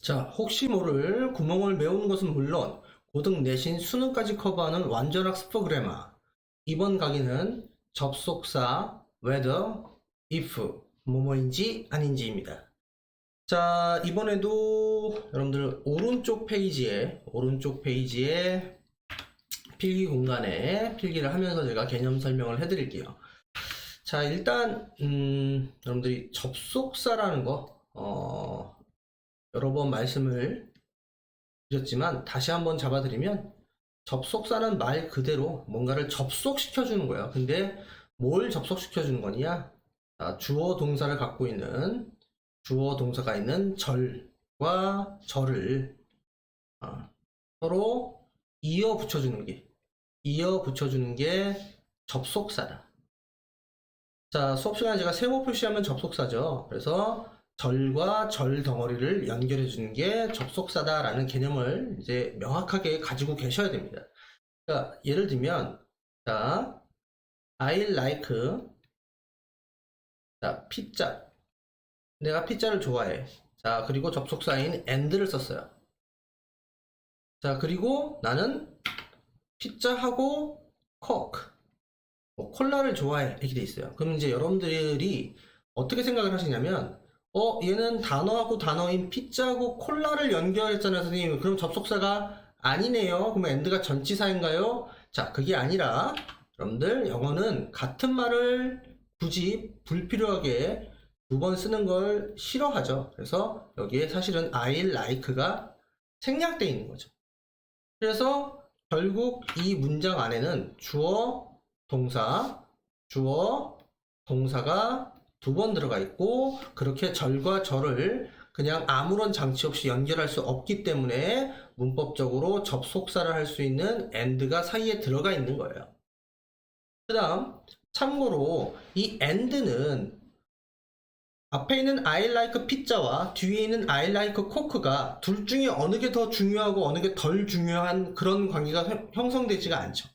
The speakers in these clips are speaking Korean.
자, 혹시 모를 구멍을 메우는 것은 물론 고등 내신 수능까지 커버하는 완전 학습 그래마. 이번 강의는 접속사 whether, if, 뭐뭐인지 아닌지입니다. 자, 이번에도 여러분들 오른쪽 페이지에 오른쪽 페이지에 필기 공간에 필기를 하면서 제가 개념 설명을 해 드릴게요. 자, 일단 음, 여러분들이 접속사라는 거 어, 여러 번 말씀을 드렸지만 다시 한번 잡아드리면 접속사는 말 그대로 뭔가를 접속시켜 주는 거예요. 근데 뭘 접속시켜 주는 거냐? 아, 주어 동사를 갖고 있는 주어 동사가 있는 절과 절을 아, 서로 이어 붙여주는 게 이어 붙여주는 게 접속사다. 자, 수업 시간에 제가 세모 표시하면 접속사죠. 그래서 절과 절 덩어리를 연결해 주는 게 접속사다라는 개념을 이제 명확하게 가지고 계셔야 됩니다. 자, 예를 들면, 자, I like, 자, 피자. 내가 피자를 좋아해. 자, 그리고 접속사인 and를 썼어요. 자, 그리고 나는 피자하고 coke, 뭐 콜라를 좋아해. 이렇게 돼 있어요. 그럼 이제 여러분들이 어떻게 생각을 하시냐면, 어, 얘는 단어하고 단어인 피자하고 콜라를 연결했잖아요, 선생님. 그럼 접속사가 아니네요. 그럼 and가 전치사인가요? 자, 그게 아니라, 여러분들, 영어는 같은 말을 굳이 불필요하게 두 번 쓰는 걸 싫어하죠. 그래서 여기에 사실은 I like가 생략되어 있는 거죠. 그래서 결국 이 문장 안에는 주어, 동사, 주어, 동사가 두 번 들어가 있고 그렇게 절과 절을 그냥 아무런 장치 없이 연결할 수 없기 때문에 문법적으로 접속사를 할 수 있는 and가 사이에 들어가 있는 거예요. 그 다음 참고로 이 and는 앞에 있는 I like pizza와 뒤에 있는 I like coke가 둘 중에 어느 게 더 중요하고 어느 게 덜 중요한 그런 관계가 형- 형성되지가 않죠.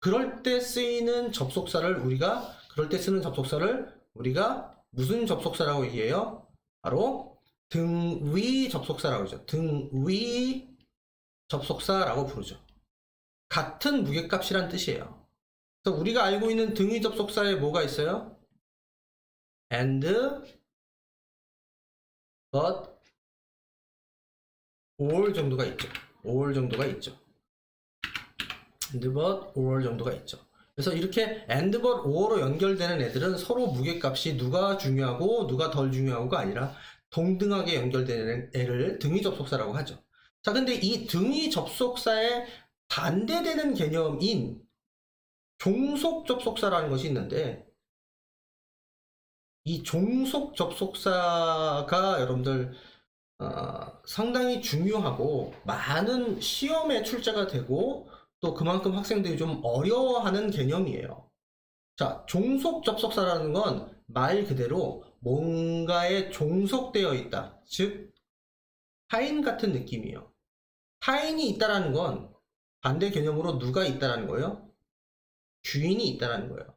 그럴 때 쓰이는 접속사를 우리가 그럴 때 쓰는 접속사를 우리가 무슨 접속사라고 얘기해요? 바로 등위 접속사라고 그러죠. 등위 접속사라고 부르죠. 같은 무게값이란 뜻이에요. 그래서 우리가 알고 있는 등위 접속사에 뭐가 있어요? and, but, or 정도가 있죠. or 정도가 있죠. and, but, or 정도가 있죠. 그래서 이렇게 and, but, or로 연결되는 애들은 서로 무게값이 누가 중요하고 누가 덜 중요하고가 아니라 동등하게 연결되는 애를 등위 접속사라고 하죠. 자, 근데 이 등위 접속사에 반대되는 개념인 종속 접속사라는 것이 있는데 이 종속 접속사가 여러분들 어, 상당히 중요하고 많은 시험에 출제가 되고 또 그만큼 학생들이 좀 어려워하는 개념이에요. 자, 종속 접속사라는 건 말 그대로 뭔가에 종속되어 있다. 즉, 타인 같은 느낌이에요. 타인이 있다라는 건 반대 개념으로 누가 있다라는 거예요? 주인이 있다라는 거예요.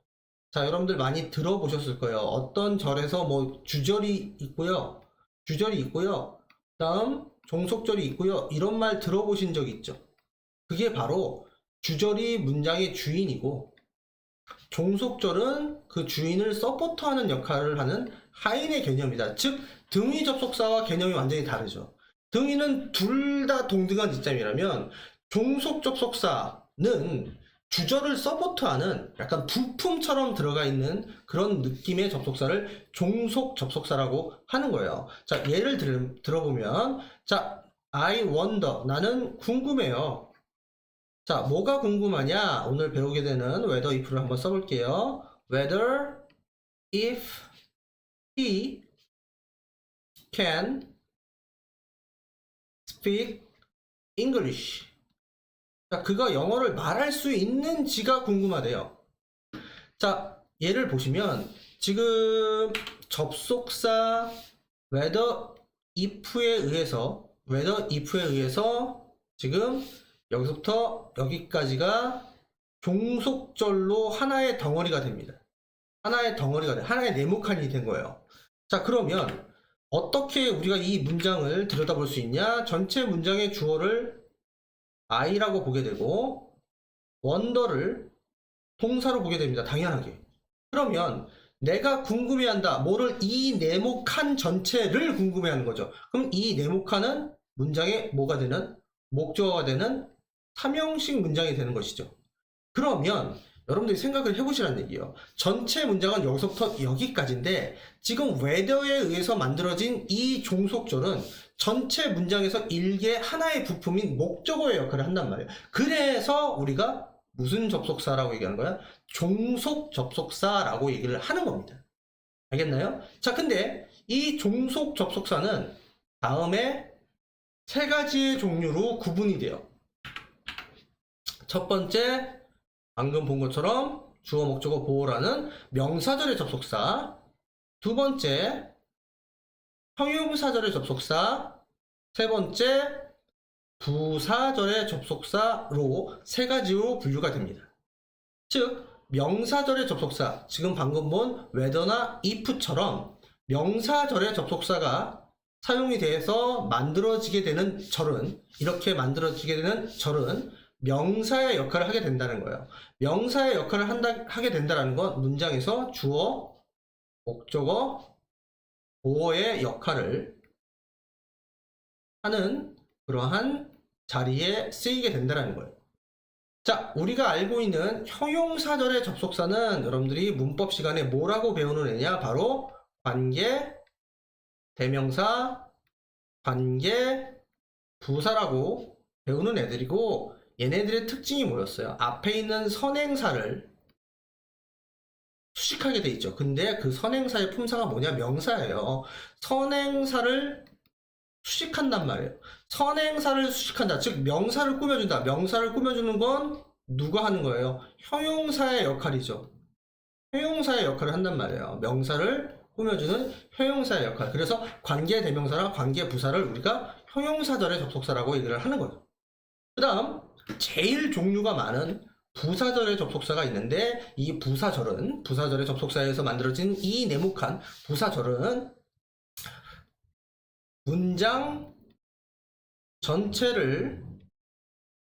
자, 여러분들 많이 들어보셨을 거예요. 어떤 절에서 뭐 주절이 있고요. 주절이 있고요. 다음 종속절이 있고요. 이런 말 들어보신 적 있죠? 그게 바로 주절이 문장의 주인이고 종속절은 그 주인을 서포트하는 역할을 하는 하인의 개념이다. 즉 등위 접속사와 개념이 완전히 다르죠. 등위는 둘 다 동등한 지점이라면 종속 접속사는 주절을 서포트하는 약간 부품처럼 들어가 있는 그런 느낌의 접속사를 종속 접속사라고 하는 거예요. 자, 예를 들, 들어보면, 자, I wonder. 나는 궁금해요. 자, 뭐가 궁금하냐? 오늘 배우게 되는 whether if를 한번 써볼게요. whether if he can speak English. 자, 그가 영어를 말할 수 있는지가 궁금하대요. 자, 예를 보시면 지금 접속사 whether if에 의해서 whether if에 의해서 지금 여기서부터 여기까지가 종속절로 하나의 덩어리가 됩니다. 하나의 덩어리가 돼. 하나의 네모칸이 된 거예요. 자, 그러면 어떻게 우리가 이 문장을 들여다볼 수 있냐? 전체 문장의 주어를 I라고 보게 되고 원더를 동사로 보게 됩니다. 당연하게. 그러면 내가 궁금해한다. 뭐를 이 네모칸 전체를 궁금해하는 거죠. 그럼 이 네모칸은 문장의 뭐가 되는 목적어가 되는 삼형식 문장이 되는 것이죠. 그러면 여러분들이 생각을 해보시라는 얘기예요. 전체 문장은 여기서부터 여기까지인데 지금 웨더에 의해서 만들어진 이 종속절은 전체 문장에서 일개 하나의 부품인 목적어의 역할을 한단 말이에요. 그래서 우리가 무슨 접속사라고 얘기하는 거야? 종속 접속사라고 얘기를 하는 겁니다. 알겠나요? 자, 근데 이 종속 접속사는 다음에 세 가지의 종류로 구분이 돼요. 첫 번째, 방금 본 것처럼 주어 목적어 보호라는 명사절의 접속사. 두 번째, 형용사절의 접속사. 세 번째, 부사절의 접속사로 세 가지로 분류가 됩니다. 즉, 명사절의 접속사, 지금 방금 본 whether나 if처럼 명사절의 접속사가 사용이 돼서 만들어지게 되는 절은, 이렇게 만들어지게 되는 절은 명사의 역할을 하게 된다는 거예요. 명사의 역할을 한다, 하게 된다는 건 문장에서 주어, 목적어, 보어의 역할을 하는 그러한 자리에 쓰이게 된다는 거예요. 자, 우리가 알고 있는 형용사절의 접속사는 여러분들이 문법 시간에 뭐라고 배우는 애냐? 바로 관계, 대명사, 관계, 부사라고 배우는 애들이고 얘네들의 특징이 뭐였어요? 앞에 있는 선행사를 수식하게 돼 있죠. 근데 그 선행사의 품사가 뭐냐? 명사예요. 선행사를 수식한단 말이에요. 선행사를 수식한다. 즉 명사를 꾸며준다. 명사를 꾸며주는 건 누가 하는 거예요? 형용사의 역할이죠. 형용사의 역할을 한단 말이에요. 명사를 꾸며주는 형용사의 역할. 그래서 관계 대명사나 관계 부사를 우리가 형용사절의 접속사라고 얘기를 하는 거예요. 그 다음 제일 종류가 많은 부사절의 접속사가 있는데 이 부사절은 부사절의 접속사에서 만들어진 이 네모칸 부사절은 문장 전체를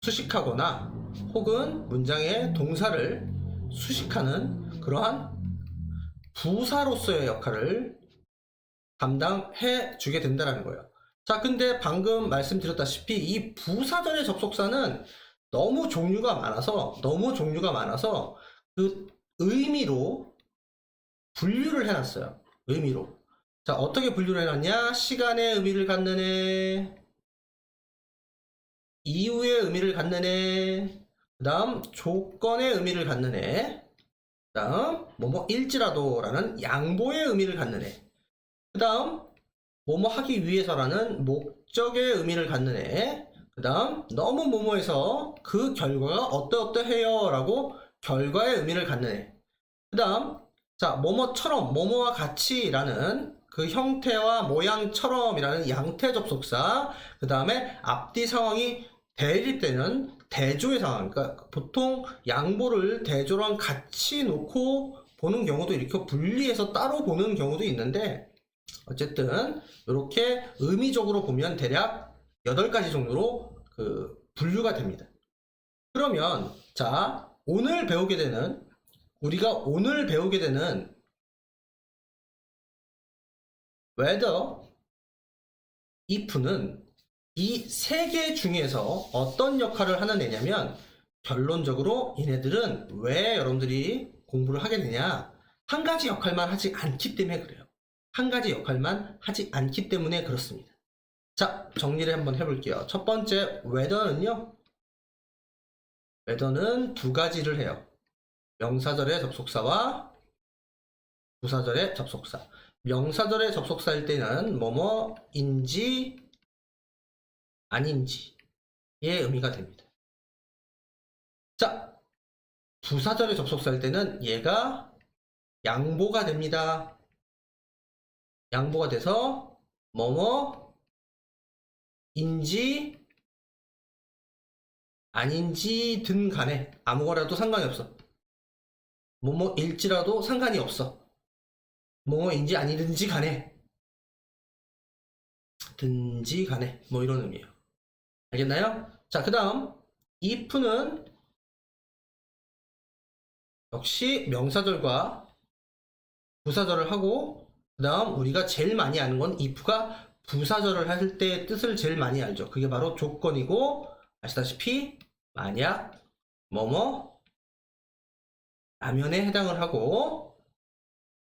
수식하거나 혹은 문장의 동사를 수식하는 그러한 부사로서의 역할을 담당해 주게 된다는 거예요. 자, 근데 방금 말씀드렸다시피 이 부사절의 접속사는 너무 종류가 많아서 너무 종류가 많아서 그 의미로 분류를 해놨어요. 의미로. 자, 어떻게 분류를 해놨냐? 시간의 의미를 갖는 애, 이유의 의미를 갖는 애, 그 다음 조건의 의미를 갖는 애, 그 다음 뭐뭐 일지라도 라는 양보의 의미를 갖는 애, 그 다음 뭐뭐 하기 위해서라는 목적의 의미를 갖는 애, 그 다음 너무 뭐뭐해서 그 결과가 어떠어떠해요 라고 결과의 의미를 갖는 애, 그 다음 자 뭐뭐처럼 뭐뭐와 같이 라는 그 형태와 모양처럼이라는 양태 접속사, 그 다음에 앞뒤 상황이 대립되는 대조의 상황. 그러니까 보통 양보를 대조랑 같이 놓고 보는 경우도 이렇게 분리해서 따로 보는 경우도 있는데 어쨌든 이렇게 의미적으로 보면 대략 8가지 정도로 그 분류가 됩니다. 그러면 자 오늘 배우게 되는 우리가 오늘 배우게 되는 whether, if는 이 세 개 중에서 어떤 역할을 하는 애냐면 결론적으로 얘네들은 왜 여러분들이 공부를 하게 되냐 한 가지 역할만 하지 않기 때문에 그래요. 한 가지 역할만 하지 않기 때문에 그렇습니다. 자, 정리를 한번 해볼게요. 첫 번째, whether는요. whether는 두 가지를 해요. 명사절의 접속사와 부사절의 접속사. 명사절의 접속사일 때는 뭐뭐인지 아닌지의 의미가 됩니다. 자, 부사절의 접속사일 때는 얘가 양보가 됩니다. 양보가 돼서 뭐뭐 인지 아닌지 든 간에 아무거나도 상관이 없어. 뭐뭐일지라도 상관이 없어. 뭐뭐인지 아니든지 간에 든지 간에 뭐 이런 의미예요. 알겠나요? 자, 그 다음 if는 역시 명사절과 부사절을 하고 그 다음 우리가 제일 많이 아는 건 if가 부사절을 할 때 뜻을 제일 많이 알죠. 그게 바로 조건이고 아시다시피 만약 뭐뭐 라면에 해당을 하고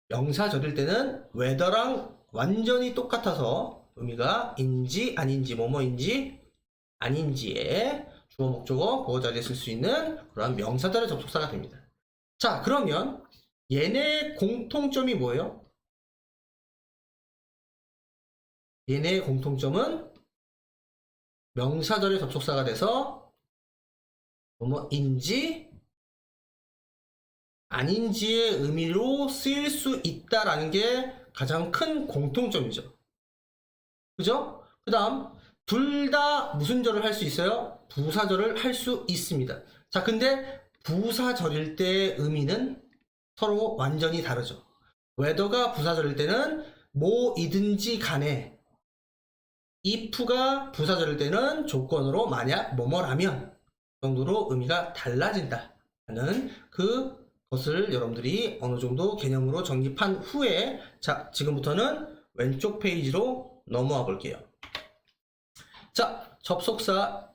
명사절일 때는 whether랑 완전히 똑같아서 의미가 인지 아닌지 뭐뭐인지 아닌지에 주어 목적어 보호 자리에 쓸 수 있는 그러한 명사절의 접속사가 됩니다. 자 그러면 얘네의 공통점이 뭐예요? 얘네의 공통점은 명사절의 접속사가 돼서 뭐뭐인지 아닌지의 의미로 쓰일 수 있다라는 게 가장 큰 공통점이죠. 그죠? 그 다음 둘 다 무슨 절을 할 수 있어요? 부사절을 할 수 있습니다. 자, 근데 부사절일 때의 의미는 서로 완전히 다르죠. whether가 부사절일 때는 뭐이든지 간에 if가 부사절일 때는 조건으로 만약 뭐뭐라면 정도로 의미가 달라진다. 하는 그 것을 여러분들이 어느 정도 개념으로 정립한 후에 자, 지금부터는 왼쪽 페이지로 넘어와 볼게요. 자, 접속사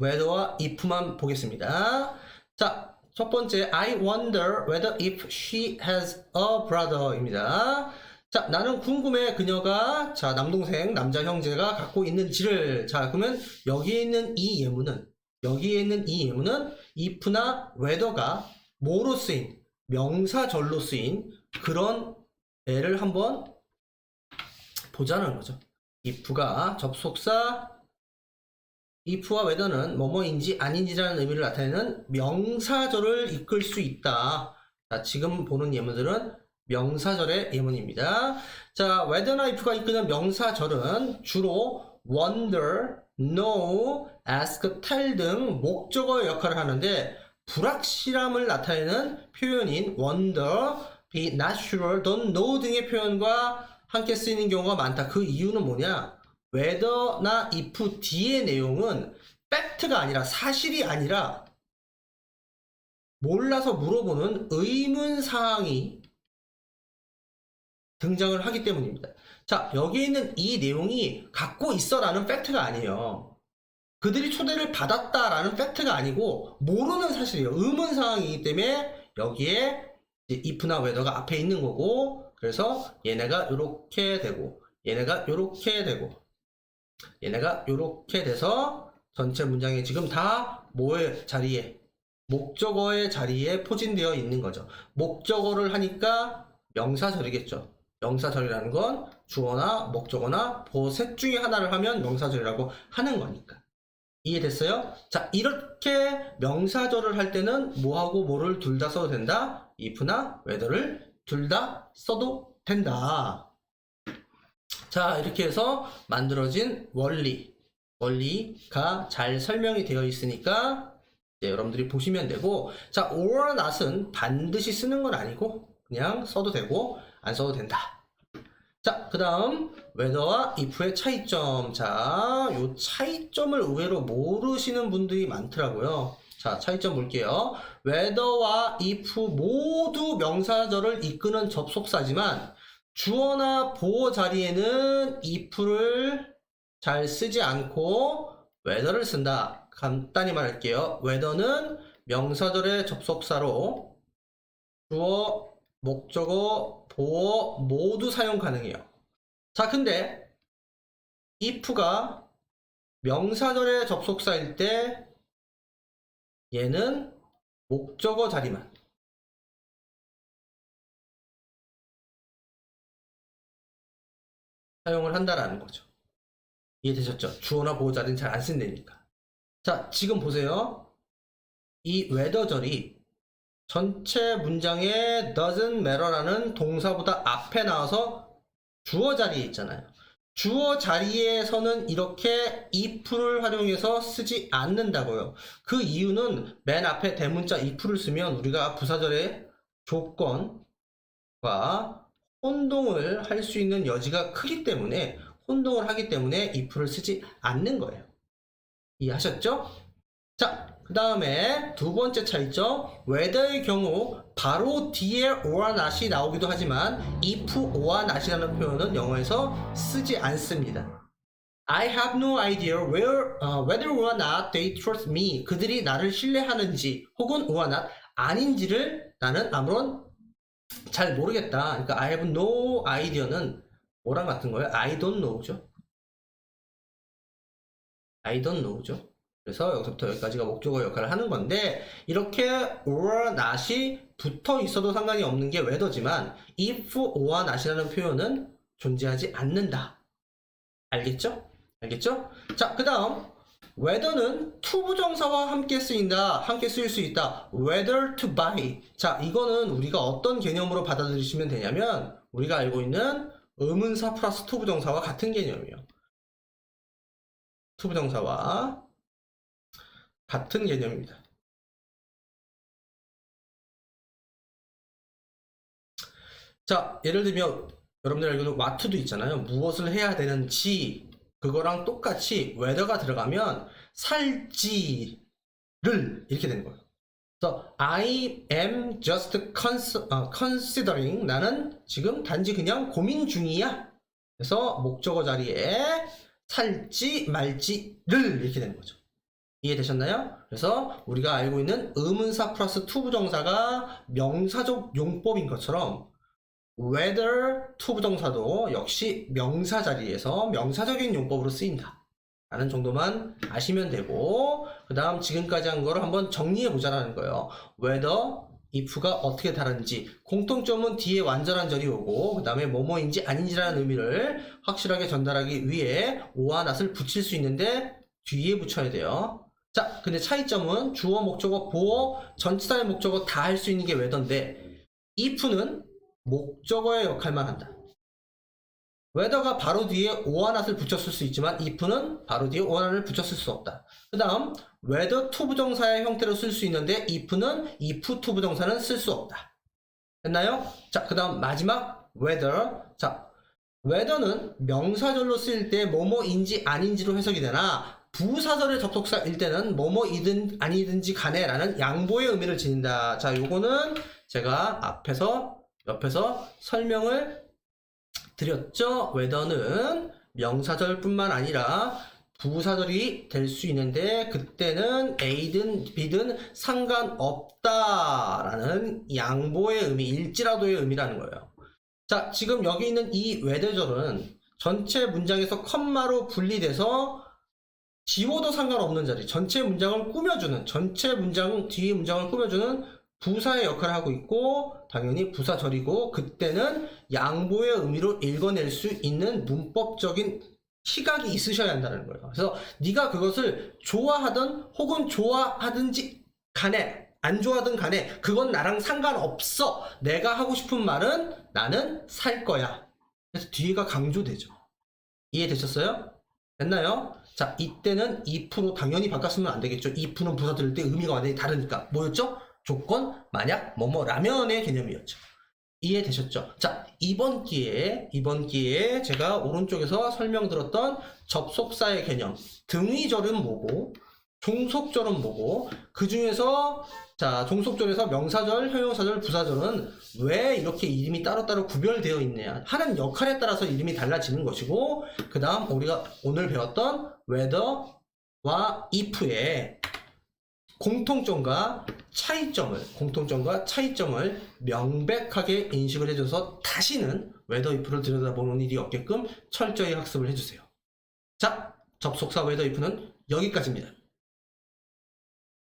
whether와 if만 보겠습니다. 자, 첫 번째 I wonder whether if she has a brother입니다. 자, 나는 궁금해 그녀가 자, 남동생, 남자 형제가 갖고 있는 지를 자, 그러면 여기에 있는 이 예문은 여기에 있는 이 예문은 if나 whether가 뭐로 쓰인 명사절로 쓰인 그런 애를 한번 보자는 거죠. if가 접속사 if와 whether는 뭐뭐인지 아닌지라는 의미를 나타내는 명사절을 이끌 수 있다. 자, 지금 보는 예문들은 명사절의 예문입니다. 자, whether나 if가 이끄는 명사절은 주로 wonder, know, ask, tell 등 목적어의 역할을 하는데 불확실함을 나타내는 표현인 wonder, be not sure, don't know 등의 표현과 함께 쓰이는 경우가 많다. 그 이유는 뭐냐? whether나 if 뒤의 내용은 팩트가 아니라 사실이 아니라 몰라서 물어보는 의문 사항이 등장을 하기 때문입니다. 자, 여기 있는 이 내용이 갖고 있어라는 팩트가 아니에요. 그들이 초대를 받았다라는 팩트가 아니고 모르는 사실이에요. 의문 사항이기 때문에 여기에 if나 whether가 앞에 있는 거고 그래서 얘네가 이렇게 되고 얘네가 이렇게 되고 얘네가 이렇게 돼서 전체 문장에 지금 다 뭐의 자리에 목적어의 자리에 포진되어 있는 거죠. 목적어를 하니까 명사절이겠죠. 명사절이라는 건 주어나 목적어나 보호 셋 중에 하나를 하면 명사절이라고 하는 거니까. 이해됐어요? 자, 이렇게 명사절을 할 때는 뭐하고 뭐를 둘 다 써도 된다? if나 whether를 둘 다 써도 된다. 자, 이렇게 해서 만들어진 원리, 원리가 잘 설명이 되어 있으니까 이제 여러분들이 보시면 되고, 자, or not은 반드시 쓰는 건 아니고 그냥 써도 되고 안 써도 된다. 자, 그 다음 whether와 if의 차이점. 자, 요 차이점을 의외로 모르시는 분들이 많더라고요. 자, 차이점 볼게요. whether와 if 모두 명사절을 이끄는 접속사지만 주어나 보어 자리에는 if를 잘 쓰지 않고 whether를 쓴다. 간단히 말할게요. whether는 명사절의 접속사로 주어, 목적어, 보어 모두 사용 가능해요. 자, 근데 if가 명사절의 접속사일 때 얘는 목적어 자리만 사용을 한다라는 거죠. 이해되셨죠? 주어나 보호 자리는 잘 안 쓴다니까. 자, 지금 보세요. 이 whether절이 전체 문장에 doesn't matter라는 동사보다 앞에 나와서 주어 자리에 있잖아요. 주어 자리에서는 이렇게 if를 활용해서 쓰지 않는다고요. 그 이유는 맨 앞에 대문자 if를 쓰면 우리가 부사절의 조건과 혼동을 할 수 있는 여지가 크기 때문에 혼동을 하기 때문에 if를 쓰지 않는 거예요. 이해하셨죠? 자, 그 다음에 두 번째 차이점. whether의 경우 바로 뒤에 or not이 나오기도 하지만 if or not이라는 표현은 영어에서 쓰지 않습니다. I have no idea where, uh, whether or not they trust me. 그들이 나를 신뢰하는지 혹은 or not 아닌지를 나는 아무런 잘 모르겠다. 그러니까 I have no idea는 뭐랑 같은 거예요? I don't know죠. I don't know죠. 그래서 여기서부터 여기까지가 목적어 역할을 하는 건데 이렇게 or not이 붙어 있어도 상관이 없는 게 whether지만 if or not이라는 표현은 존재하지 않는다. 알겠죠? 알겠죠? 자, 그 다음 whether는 to 부정사와 함께 쓰인다. 함께 쓰일 수 있다. whether to buy. 자, 이거는 우리가 어떤 개념으로 받아들이시면 되냐면 우리가 알고 있는 의문사 플러스 to 부정사와 같은 개념이에요. to 부정사와 같은 개념입니다. 자, 예를 들면 여러분들 있는 what도 있잖아요. 무엇을 해야 되는지 그거랑 똑같이 whether가 들어가면 살지를 이렇게 되는 거예요. 그래서 I am just 어, considering 나는 지금 단지 그냥 고민 중이야. 그래서 목적어 자리에 살지 말지를 이렇게 되는 거죠. 이해되셨나요? 그래서 우리가 알고 있는 의문사 플러스 to 부정사가 명사적 용법인 것처럼 whether to 부정사도 역시 명사 자리에서 명사적인 용법으로 쓰인다. 라는 정도만 아시면 되고 그 다음 지금까지 한 거를 한번 정리해 보자라는 거예요. whether, if가 어떻게 다른지 공통점은 뒤에 완전한 절이 오고 그 다음에 뭐뭐인지 아닌지라는 의미를 확실하게 전달하기 위해 오와 낫을 붙일 수 있는데 뒤에 붙여야 돼요. 자, 근데 차이점은 주어, 목적어, 보어, 전치사의 목적어 다 할 수 있는 게 whether인데 if는 목적어의 역할만 한다. whether가 바로 뒤에 오한낫을 붙였을 수 있지만 if는 바로 뒤에 오한낫을 붙였을 수 없다. 그 다음 whether to 부정사의 형태로 쓸 수 있는데 if는 if to 부정사는 쓸 수 없다. 됐나요? 자, 그 다음 마지막 whether. 자, whether는 명사절로 쓰일 때 뭐뭐인지 아닌지로 해석이 되나 부사절의 접속사일 때는 뭐뭐이든 아니든지 간에 라는 양보의 의미를 지닌다. 자, 요거는 제가 앞에서 옆에서 설명을 드렸죠. whether는 명사절뿐만 아니라 부사절이 될 수 있는데 그때는 A든 B든 상관없다라는 양보의 의미, 일지라도의 의미라는 거예요. 자, 지금 여기 있는 이 whether절은 전체 문장에서 컴마로 분리돼서 지워도 상관없는 자리, 전체 문장을 꾸며주는, 전체 문장, 뒤에 문장을 꾸며주는 부사의 역할을 하고 있고, 당연히 부사절이고, 그때는 양보의 의미로 읽어낼 수 있는 문법적인 시각이 있으셔야 한다는 거예요. 그래서 네가 그것을 좋아하든 혹은 좋아하든지 간에, 안 좋아하든 간에, 그건 나랑 상관없어. 내가 하고 싶은 말은 나는 살 거야. 그래서 뒤에가 강조되죠. 이해되셨어요? 됐나요? 자, 이때는 if로 당연히 바꿨으면 안 되겠죠. if는 부사 들을 때 의미가 완전히 다르니까. 뭐였죠? 조건, 만약, 뭐뭐, 라면의 개념이었죠. 이해되셨죠? 자, 이번 기회에, 이번 기회에 제가 오른쪽에서 설명드렸던 접속사의 개념. 등위절은 뭐고, 종속절은 뭐고, 그 중에서, 자, 종속절에서 명사절, 형용사절, 부사절은 왜 이렇게 이름이 따로따로 구별되어 있느냐. 하는 역할에 따라서 이름이 달라지는 것이고, 그 다음 우리가 오늘 배웠던 whether와 if의 공통점과 차이점을 공통점과 차이점을 명백하게 인식을 해줘서 다시는 whether if를 들여다보는 일이 없게끔 철저히 학습을 해주세요. 자, 접속사 whether if는 여기까지입니다.